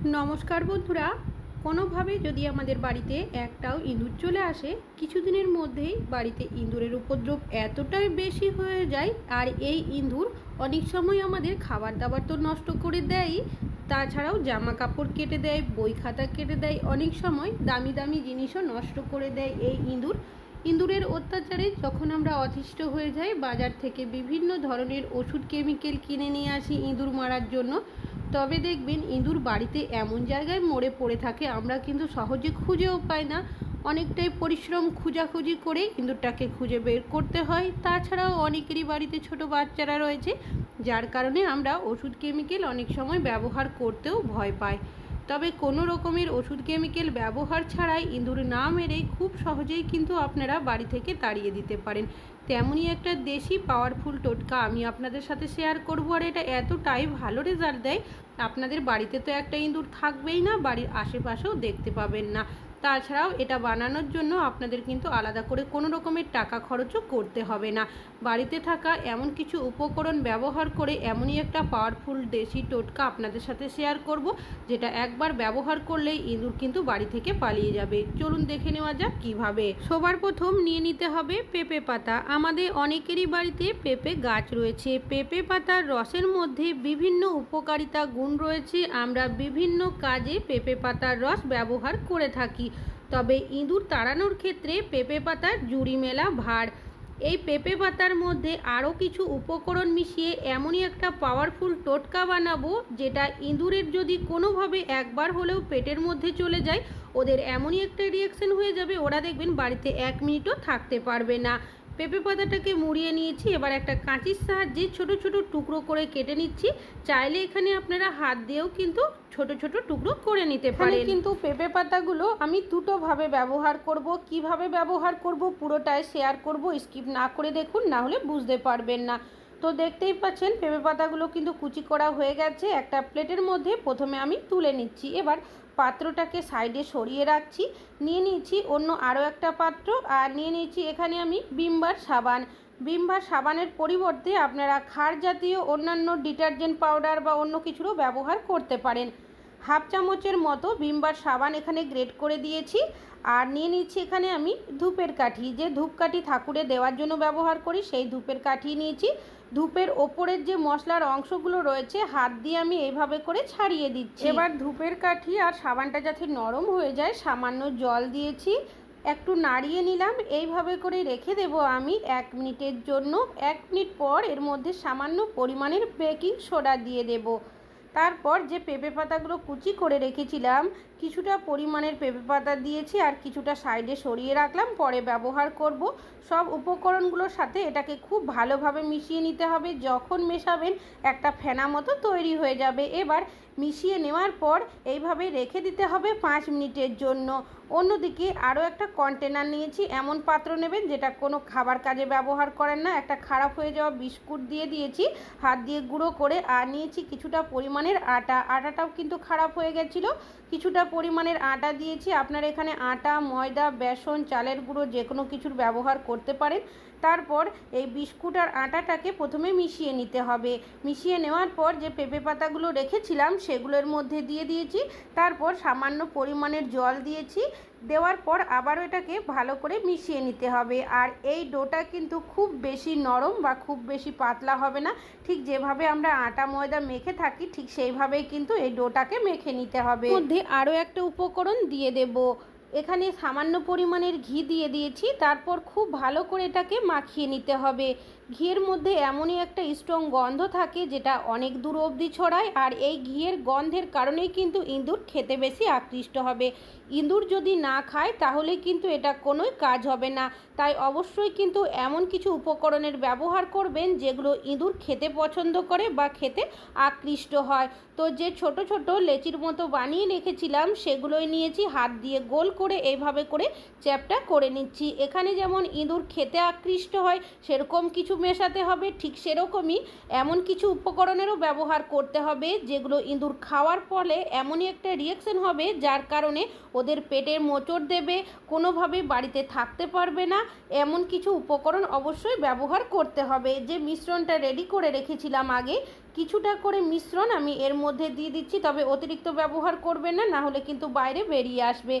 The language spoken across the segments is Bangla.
নমস্কার বন্ধুরা। কোনোভাবে যদি আমাদের বাড়িতে একটাও ইঁদুর চলে আসে, কিছুদিনের মধ্যেই বাড়িতে ইঁদুরের উপদ্রব এতটাই বেশি হয়ে যায় আর এই ইঁদুর অনেক সময় আমাদের খাবার দাবার তো নষ্ট করে দেয় তাছাড়াও জামা কাপড় কেটে দেয় বই খাতা কেটে দেয়, অনেক সময় দামি দামি জিনিসও নষ্ট করে দেয় এই ইঁদুর। ইঁদুরের অত্যাচারে যখন আমরা অতিষ্ঠ হয়ে যাই, বাজার থেকে বিভিন্ন ধরনের ওষুধ, কেমিক্যাল কিনে নিয়ে আসি ইঁদুর মারার জন্য। তবে দেখবেন ইঁদুর বাড়িতে এমন জায়গায় মরে পড়ে থাকে, আমরা কিন্তু সহজে খুঁজেও পাই না। অনেকটাই পরিশ্রম খুঁজাখুঁজি করে ইঁদুরটাকে খুঁজে বের করতে হয়। তাছাড়াও অনেকেরই বাড়িতে ছোট বাচ্চারা রয়েছে, যার কারণে আমরা ওষুধ কেমিক্যাল অনেক সময় ব্যবহার করতেও ভয় পাই। তবে কোনো রকমের ওষুধ কেমিক্যাল ব্যবহার ছাড়াই ইঁদুর না মেরে খুব সহজেই কিন্তু আপনারা বাড়ি থেকে তাড়িয়ে দিতে পারেন। তেমনই একটা দেশি পাওয়ারফুল টোটকা আমি আপনাদের সাথে শেয়ার করব আর এটা এতটাই ভালো রেজাল্ট দেয়, আপনাদের বাড়িতে তো একটা ইঁদুর থাকবেই না, বাড়ির আশেপাশেও দেখতে পাবেন না। তাছাড়াও এটা বানানোর জন্য আপনাদের কিন্তু আলাদা করে কোনো রকমের টাকা খরচও করতে হবে না। বাড়িতে থাকা এমন কিছু উপকরণ ব্যবহার করে এমনই একটা পাওয়ারফুল দেশি টোটকা আপনাদের সাথে শেয়ার করব, যেটা একবার ব্যবহার করলেই ইঁদুর কিন্তু বাড়ি থেকে পালিয়ে যাবে। চলুন দেখে নেওয়া যাক কীভাবে। সবার প্রথম নিয়ে নিতে হবে পেঁপে পাতা। আমাদের অনেকেরই বাড়িতে পেঁপে গাছ রয়েছে। পেঁপে পাতার রসের মধ্যে বিভিন্ন উপকারিতা গুণ রয়েছে। আমরা বিভিন্ন কাজে পেঁপে পাতার রস ব্যবহার করে থাকি। তবে ইঁদুর তাড়ানোর ক্ষেত্রে পেঁপে পাতার জুড়ি মেলা ভার। এই পেঁপে পাতার মধ্যে আরও কিছু উপকরণ মিশিয়ে এমনই একটা পাওয়ারফুল টোটকা বানাবো, যেটা ইঁদুরের যদি কোনোভাবে একবার হলেও পেটের মধ্যে চলে যায়, ওদের এমনই একটা রিয়াকশন হয়ে যাবে, ওরা দেখবেন বাড়িতে এক মিনিটও থাকতে পারবে না। পেঁপে পাতাটাকে মুড়িয়ে নিয়েছি এবার একটা কাঁচির সাহায্যে ছোট ছোট টুকরো করে কেটে নিচ্ছি। চাইলে এখানে আপনারা হাত দিয়েও কিন্তু ছোট ছোট টুকরো করে নিতে পারেন। কিন্তু পেঁপে পাতাগুলো আমি দুটোভাবে ব্যবহার করব। কীভাবে ব্যবহার করব পুরোটাই শেয়ার করব স্কিপ না করে দেখুন না হলে বুঝতে পারবেন না। তো দেখতেই পাচ্ছেন পেঁপে পাতাগুলো কিন্তু কুচি করা হয়ে গেছে। একটা প্লেটের মধ্যে প্রথমে আমি তুলে নিচ্ছি। এবার পাত্রটাকে সাইডে সরিয়ে রাখছি, নিয়ে নিয়েছি অন্য আরও একটা পাত্র আর নিয়ে নিয়েছি এখানে আমি বিমবার সাবান। বিমবার সাবানের পরিবর্তে আপনারা ক্ষার জাতীয় অন্যান্য ডিটারজেন্ট পাউডার বা অন্য কিছুরও ব্যবহার করতে পারেন। হাফ চামচের মতো বিমবার সাবান এখানে গ্রেট করে দিয়েছি আর নিয়ে নিচ্ছি এখানে আমি ধূপের কাঠি। যে ধূপকাঠি ঠাকুরে দেওয়ার জন্য ব্যবহার করি, সেই ধূপের কাঠি নিয়েছি। ধূপের ওপরের যে মশলার অংশগুলো রয়েছে, হাত দিয়ে আমি এইভাবে করে ছাড়িয়ে দিচ্ছি। এবার ধূপের কাঠি আর সাবানটা যাতে নরম হয়ে যায়, সামান্য জল দিয়েছি, একটু নাড়িয়ে নিলাম। এইভাবে করে রেখে দেব আমি এক মিনিটের জন্য। এক মিনিট পর এর মধ্যে সামান্য পরিমাণের বেকিং সোডা দিয়ে দেবো। তারপর যে পেঁপে পাতাগুলো কুচি করে রেখেছিলাম কিছুটা পরিমাণের পেঁপে পাতা দিয়েছি আর কিছুটা সাইডে সরিয়ে রাখলাম, পরে ব্যবহার করব। সব উপকরণগুলোর সাথে এটাকে খুব ভালোভাবে মিশিয়ে নিতে হবে, যখন মেশাবেন একটা ফেনা মতো তৈরি হয়ে যাবে। এবার মিশিয়ে নেওয়ার পর এইভাবে রেখে দিতে হবে পাঁচ মিনিটের জন্য। অন্যদিকে আরও একটা কন্টেনার নিয়েছি, এমন পাত্র নেবেন যেটা কোনো খাবার কাজে ব্যবহার করেন না। একটা খারাপ হয়ে যাওয়া বিস্কুট দিয়ে দিয়েছি, হাত দিয়ে গুঁড়ো করে, আর নিয়েছি কিছুটা পরিমাণের আটা। আটাটাও কিন্তু খারাপ হয়ে গেছিল, কিছুটা পরিমাণের আটা দিয়েছি। আপনারা এখানে আটা, ময়দা, বেসন, চালের গুঁড়ো যে কোনো কিছুর ব্যবহার করতে পারেন। তারপর এই বিস্কুট আর আটাটাকে প্রথমে মিশিয়ে নিতে হবে। মিশিয়ে নেওয়ার পর যে পেঁপে পাতাগুলো রেখেছিলাম সেগুলোর মধ্যে দিয়ে দিয়েছি। তারপর সামান্য পরিমাণের জল দিয়েছি। দেওয়ার পর আবারও এটাকে ভালো করে মিশিয়ে নিতে হবে। আর এই ডোটা কিন্তু খুব বেশি নরম বা খুব বেশি পাতলা হবে না। ঠিক যেভাবে আমরা আটা ময়দা মেখে থাকি, ঠিক সেইভাবেই কিন্তু এই ডোটাকে মেখে নিতে হবে। মধ্যে আরও একটা উপকরণ দিয়ে দেবো। এখানে সামান্য পরিমাণের ঘি দিয়ে দিয়েছি। তারপর খুব ভালো করে এটাকে মাখিয়ে নিতে হবে। ঘিয়ের মধ্যে এমনই একটা স্ট্রং গন্ধ থাকে যেটা অনেক দূর অবধি ছড়ায় আর এই ঘিয়ের গন্ধের কারণেই কিন্তু ইঁদুর খেতে বেশি আকৃষ্ট হবে। ইঁদুর যদি না খায় তাহলে কিন্তু এটা কোনোই কাজ হবে না। তাই অবশ্যই কিন্তু এমন কিছু উপকরণের ব্যবহার করবেন যেগুলো ইঁদুর খেতে পছন্দ করে বা খেতে আকৃষ্ট হয়। তো যে ছোট ছোট লেচির মতো বানিয়ে রেখেছিলাম সেগুলোই নিয়েছি। হাত দিয়ে গোল করে এইভাবে করে চ্যাপটা করে নিচ্ছি। এখানে যেমন ইঁদুর খেতে আকৃষ্ট হয়, সেরকম কিছু মেশাতে হবে, ঠিক সেরকমই এমন কিছু উপকরণেরও ব্যবহার করতে হবে, যেগুলো ইঁদুর খাওয়ার ফলে এমনই একটা রিয়েকশন হবে, যার কারণে ওদের পেটের মোচড় দেবে, কোনোভাবে বাড়িতে থাকতে পারবে না। এমন কিছু উপকরণ অবশ্যই ব্যবহার করতে হবে। যে মিশ্রণটা রেডি করে রেখেছিলাম আগে, কিছুটা করে মিশ্রণ আমি এর মধ্যে দিয়ে দিচ্ছি, তবে অতিরিক্ত ব্যবহার করবে না না হলে কিন্তু বাইরে বেরিয়ে আসবে।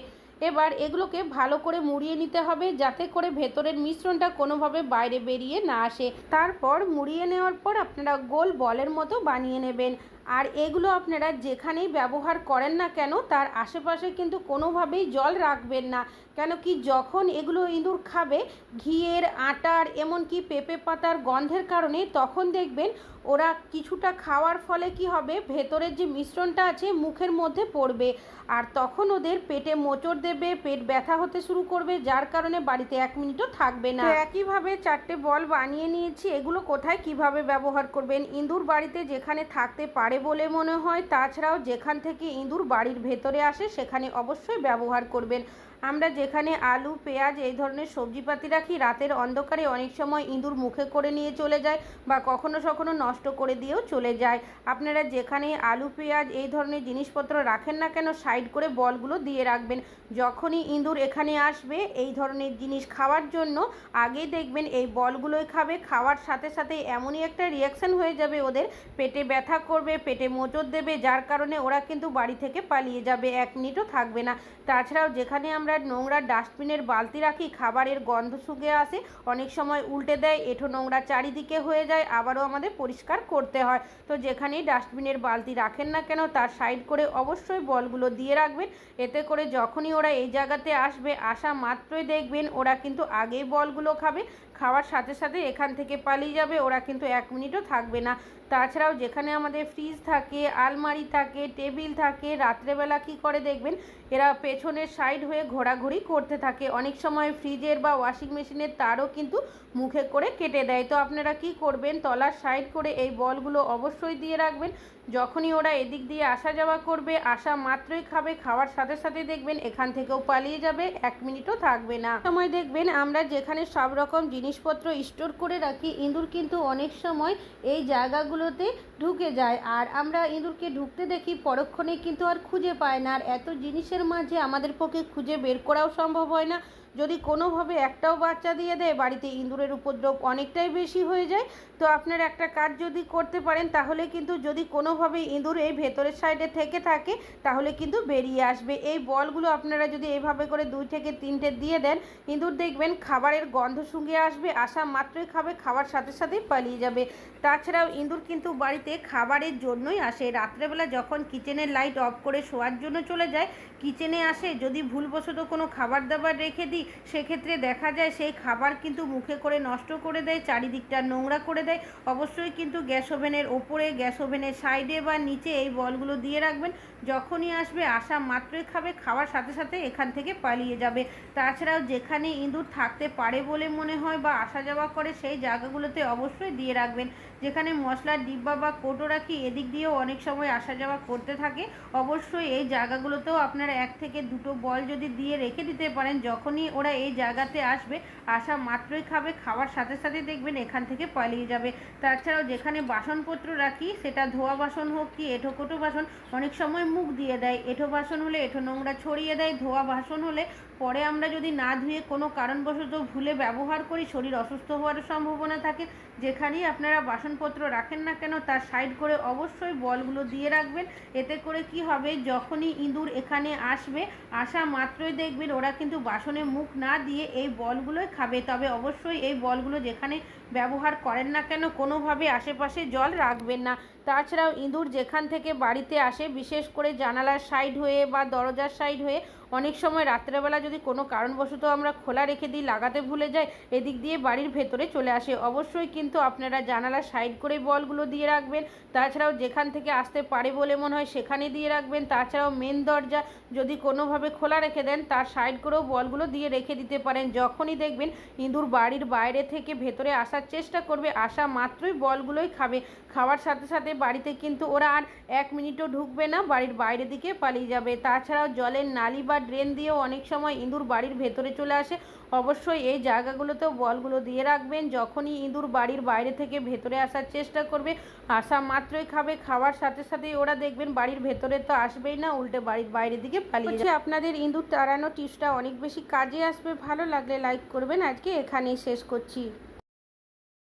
এবার এগুলোকে ভালো করে মুড়িয়ে নিতে হবে যাতে করে ভেতরের মিশ্রণটা কোনোভাবে বাইরে বেরিয়ে না আসে। তারপর মুড়িয়ে নেওয়ার পর আপনারা গোল বলের মতো বানিয়ে নেবেন। আর এগুলো আপনারা যেখানেই ব্যবহার করেন না কেন, তার আশেপাশে কিন্তু কোনোভাবেই জল রাখবেন না। কেন কি যখন এগুলো ইঁদুর খাবে, ঘিয়ের, আটার, এমনকি পেঁপে পাতার গন্ধের কারণে তখন দেখবেন ওরা কিছুটা খাওয়ার ফলে কি হবে, ভেতরের যে মিশ্রণটা আছে মুখের মধ্যে পড়বে। আর তখন ওদের পেটে মোচড় দেবে, পেট ব্যথা হতে শুরু করবে, যার কারণে বাড়িতে এক মিনিটও থাকবে না। একইভাবে চারটে বল বানিয়ে নিয়েছি, এগুলো কোথায় কীভাবে ব্যবহার করবেন? ইঁদুর বাড়িতে যেখানে থাকতে পারে বলে মনে হয় তাছাড়াও যেখান থেকে ইঁদুর বাড়ির ভেতরে আসে সেখানে অবশ্যই ব্যবহার করবেন। আমরা যেখানে আলু, পেঁয়াজ এই ধরনের সবজিপাতি রাখি, রাতের অন্ধকারে অনেক সময় ইঁদুর মুখে করে নিয়ে চলে যায় বা কখনো কখনো নষ্ট করে দিয়েও চলে যায়। আপনারা যেখানে আলু, পেঁয়াজ এই ধরনের জিনিসপত্র রাখেন না কেন, সাইড করে বলগুলো দিয়ে রাখবেন। যখনই ইঁদুর এখানে আসবে এই ধরনের জিনিস খাওয়ার জন্য, আগেই দেখবেন এই বলগুলোই খাবে। খাওয়ার সাথে সাথে এমনই একটা রিয়াকশান হয়ে যাবে ওদের। পেটে ব্যথা করবে, পেটে মোচড় দেবে, যার কারণে ওরা কিন্তু বাড়ি থেকে পালিয়ে যাবে, এক মিনিটও থাকবে না। তাছাড়াও যেখানে আমরা নোংরা ডাস্টবিনের বালতি রাখি খাবারের গন্ধ শুকে আসে। অনেক সময় উল্টে দেয়, এঠো নোংরা চারিদিকে হয়ে যায়, আবারও আমাদের পরিষ্কার করতে হয়। তো যেখানেই ডাস্টবিনের বালতি রাখেন না কেন, তার সাইড করে অবশ্যই বলগুলো দিয়ে রাখবেন। এতে করে যখনই ওরা এই জায়গাতে আসবে, আসা মাত্রই দেখবেন, ওরা কিন্তু আগেই বলগুলো খাবে। খাওয়ার সাথে সাথে এখান থেকে পালিয়ে যাবে, ওরা কিন্তু এক মিনিটও থাকবে না। তাছাড়াও যেখানে আমাদের ফ্রিজ থাকে, আলমারি থাকে টেবিল থাকে, রাত্রেবেলা কি করে দেখবেন? এরা পেছনের সাইড হয়ে ঘোরাঘুরি করতে থাকে। অনেক সময় ফ্রিজের বা ওয়াশিং মেশিনের তারও কিন্তু মুখে করে কেটে দেয়। তো আপনারা কি করবেন? তলার সাইড করে এই বলগুলো অবশ্যই দিয়ে রাখবেন। যখনই ওরা এদিক দিয়ে আসা যাওয়া করবে, আসা মাত্রই খাবে, খাওয়ার সাথে সাথে দেখবেন এখান থেকেও পালিয়ে যাবে, এক মিনিটও থাকবে না। সময় দেখবেন আমরা যেখানে সব রকম জিনিসপত্র স্টোর করে রাখি, ইঁদুর কিন্তু অনেক সময় এই জায়গাগুলোতে ঢুকে যায়। আর আমরা ইঁদুরকে ঢুকতে দেখি পরক্ষণে কিন্তু আর খুঁজে পায় না। আর এত জিনিসের মাঝে আমাদের পক্ষে খুঁজে বের করাও সম্ভব হয় না। যদি কোনোভাবে একটাও বাচ্চা দিয়ে দেয়, বাড়িতে ইঁদুরের উপদ্রব অনেকটাই বেশি হয়ে যায়। তো আপনার একটা কাজ যদি করতে পারেন, তাহলে কিন্তু যদি কোনোভাবে ইঁদুর এই ভেতরের সাইডে থেকে থাকে, তাহলে কিন্তু বেরিয়ে আসবে। এই বলগুলো আপনারা যদি এইভাবে করে দুই থেকে তিনটে দিয়ে দেন, ইঁদুর দেখবেন খাবারের গন্ধ শুঁকে আসবে আসা মাত্রই খাবে, খাওয়ার সাথে সাথেই পালিয়ে যাবে। তাছাড়াও ইঁদুর কিন্তু বাড়িতে খাবারের জন্যই আসে। রাত্রেবেলা যখন কিচেনের লাইট অফ করে শোয়ার জন্য চলে যায়, কিচেনে আসে, যদি ভুলবশত কোনো খাবার দাবার রেখে দিই সেক্ষেত্রে দেখা যায় সেই খাবার কিন্তু মুখে করে নষ্ট করে দেয়, চারিদিকটা নোংরা করে দেয়। অবশ্যই কিন্তু গ্যাস ওভেনের ওপরে, গ্যাস ওভেনের সাইডে বা নিচে এই বলগুলো দিয়ে রাখবেন। যখনই আসবে, আসা মাত্রই খাবে, খাওয়ার সাথে সাথে এখান থেকে পালিয়ে যাবে। তাছাড়াও যেখানে ইঁদুর থাকতে পারে বলে মনে হয় বা আসা যাওয়া করে, সেই জায়গাগুলোতে অবশ্যই দিয়ে রাখবেন। যেখানে মশলার ডিব্বা বা কোটো রাখি, এদিক দিয়েও অনেক সময় আসা যাওয়া করতে থাকে। অবশ্যই এই জায়গাগুলোতেও আপনারা এক থেকে দুটো বল যদি দিয়ে রেখে দিতে পারেন, যখনই ওরা এই জায়গাতে আসবে, আসা মাত্রই খাবে, খাওয়ার সাথে সাথে দেখবেন এখান থেকে পালিয়ে যাবে। তাছাড়াও যেখানে বাসনপত্র রাখি, সেটা ধোয়া বাসন হোক কি এঁঠো কোটো বাসন, অনেক সময় মুখ দিয়ে দেয়। এঁঠো বাসন হলে এঁঠো নোংরা ছড়িয়ে দেয়, ধোয়া বাসন হলে পরে আমরা যদি না ধুয়ে কোনো কারণবশত ভুলে ব্যবহার করি, শরীর অসুস্থ হওয়ার সম্ভাবনা থাকে। যেখানেই আপনারা বাসনপত্র রাখেন না কেন, তার সাইড করে অবশ্যই বলগুলো দিয়ে রাখবেন। এতে করে কি হবে, যখনই ইঁদুর এখানে আসবে, আসা মাত্রই দেখবেন ওরা কিন্তু বাসনে মুখ না দিয়ে এই বলগুলোই খাবে। তবে অবশ্যই এই বলগুলো যেখানে ব্যবহার করেন না কেন? কোনোভাবে আশেপাশে জল রাখবেন না। তাছাড়াও ইঁদুর যেখান থেকে বাড়িতে আসে, বিশেষ করে জানালার সাইড হয়ে বা দরজার সাইড হয়ে, অনেক সময় রাত্রেবেলা যদি কোনো কারণবশত আমরা খোলা রেখে দিই, লাগাতে ভুলে যাই, এদিক দিয়ে বাড়ির ভেতরে চলে আসে। অবশ্যই কিন্তু আপনারা জানালার সাইড করে বলগুলো দিয়ে রাখবেন। তাছাড়াও যেখান থেকে আসতে পারে বলে মনে হয় সেখানে দিয়ে রাখবেন। তাছাড়াও মেন দরজা যদি কোনোভাবে খোলা রেখে দেন, তার সাইড করেও বলগুলো দিয়ে রেখে দিতে পারেন। যখনই দেখবেন ইঁদুর বাড়ির বাইরে থেকে ভেতরে আসার চেষ্টা করবে। আসা মাত্রই বলগুলোই খাবে। খাওয়ার সাথে সাথে বাড়িতে কিন্তু ওরা আর এক মিনিটও ঢুকবে না, বাড়ির বাইরের দিকে পালিয়ে যাবে। তাছাড়াও জলের নালি বা ড্রেন দিয়েও অনেক সময় ইঁদুর বাড়ির ভেতরে চলে আসে। অবশ্যই এই জায়গাগুলোতেও বলগুলো দিয়ে রাখবেন। যখনই ইঁদুর বাড়ির বাইরে থেকে ভেতরে আসার চেষ্টা করবে আসা মাত্রই খাবে। খাওয়ার সাথে সাথেই ওরা দেখবেন বাড়ির ভেতরে তো আসবেই না, উল্টে বাড়ির বাইরের দিকে পালিয়ে যাবে। আপনাদের ইঁদুর তাড়ানো টিপসটা অনেক বেশি কাজে আসবে। ভালো লাগলে লাইক করবেন। আজকে এখানেই শেষ করছি।